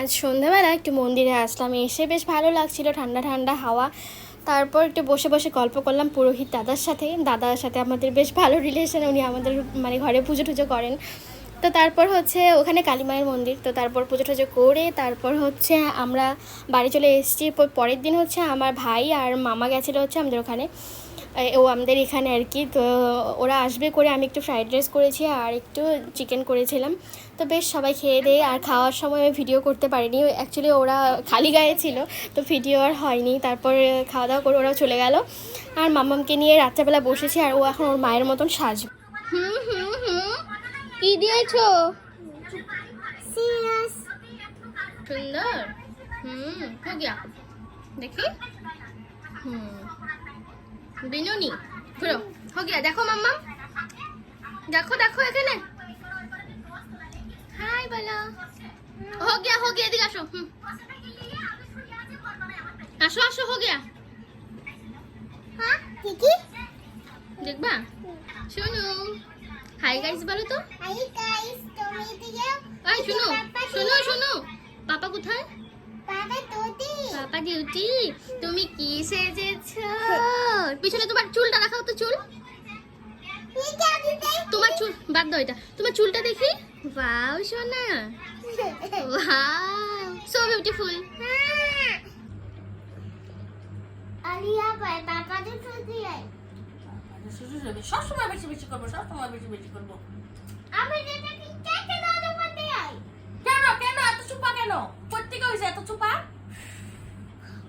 আজ সন্ধ্যাবেলা একটু মন্দিরে আসলাম, এসে বেশ ভালো লাগছিল, ঠান্ডা ঠান্ডা হাওয়া। তারপর একটু বসে বসে গল্প করলাম পুরোহিত দাদার সাথে। দাদার সাথে আমাদের বেশ ভালো রিলেশন উনি আমাদের মানে ঘরে পুজো টুজো করেন। তো তারপর হচ্ছে ওখানে কালী মায়ের মন্দির, তো তারপর পুজো টুজো করে তারপর হচ্ছে আমরা বাড়ি চলে এসেছি। পরের দিন হচ্ছে আমার ভাই আর মামা গেছিল হচ্ছে আমাদের ওখানে। ও আমাদের এখানে আর কি। তো ওরা আসবে করে আমি একটু ফ্রাইড রাইস করেছি আর একটু চিকেন করেছিলাম। তো বেশ সবাই খেয়ে দিয়ে আর খাওয়ার সময় আমি ভিডিও করতে পারিনি। অ্যাকচুয়ালি ওরা খালি গায়ে ছিল, তো ভিডিও আর হয়নি। তারপর খাওয়া দাওয়া করে ওরা চলে গেল। আর মামামকে নিয়ে রাত্রেবেলা বসেছি আর ও এখন ওর মায়ের মতন সাজবে। হুম হুম। কি দিয়েছ? সুন্দর। হুম হো গিয়া দেখি। হুম। বিনুনি ঘুরো হো গিয়া দেখো মাম্মা। দেখো দেখো এখানে। হাই বলো। হো গিয়া হো গিয়া এদিকে আসো। হুম। আসো আসো হো গিয়া হ্যাঁ ঠিকই দেখবা? শোনো। হাই গাইস বলো তো। হাই গাইস তুমি দিও এই শোনো শোনো শোনো। পাপা কোথায়? বাবা তোদি পাপা ডিউটি তুমি কি সেজেছো পিছনে তোমার চুলটা দেখাও তো চুল। তোমার চুল বাদ দাও এটা। তোমার চুলটা দেখি। ওয়াও সোনা। ওয়াও সো বিউটিফুল আলিয়া ভাই বাবা তো তোদি সবসময় বেশি বেশি করব সবসময় বেশি বেশি করব। আমি যেটা কি কেটে দাও তো করতে কেন কেন? এত চুপা কেন? প্রত্যেকে হয়েছে এত চুপা?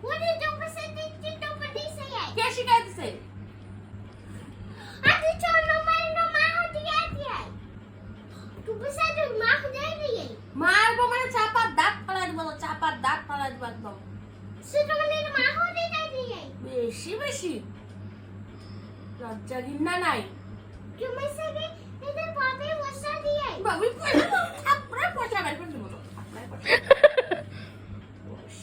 ওরে তো সে দিচ্ছি তো পড়ি কে শিখাই দিছে? আদি চলো মাইনো মা হতে গেছি আই তু মা হতে গেই মারবো মানে চাপার দাঁত ফালাই দিব চাপার দাঁত ফালাই দিব একদম। সেটা মা হতে গেছি বেশি বেশি। লজ্জা নাই। তুমি সবে এটা পাবে বসা দিয়ে? বাবু থাপড়ে পয়সা বের করে দিব থাপড়ে পয়সা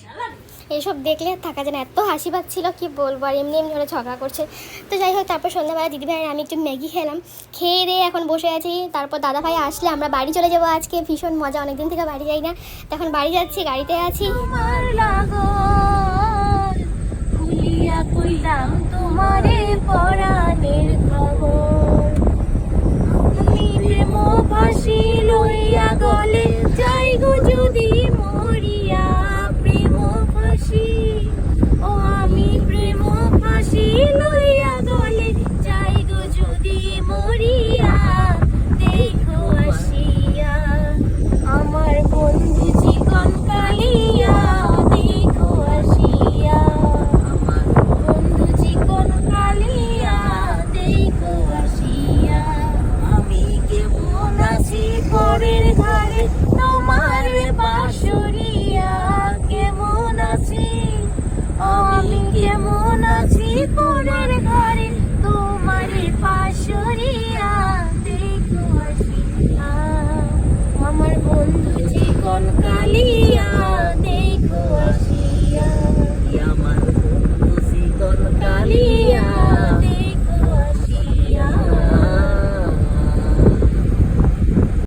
শালা এইসব দেখলে আর থাকা যায় না। এত হাসি পাচ্ছিল কি বলব আর এমনি এমনি ওরা ঝগড়া করছে। তো যাই হোক তারপর সন্ধ্যাবেলা দিদিভাই আমি একটু ম্যাগি খেলাম। খেয়ে দিয়ে এখন বসে আছি। তারপর দাদা ভাই আসলে আমরা বাড়ি চলে যাব আজকে। ভীষণ মজা অনেকদিন থেকে বাড়ি যাই না। তো এখন বাড়ি যাচ্ছি গাড়িতে আছি। মরিয়া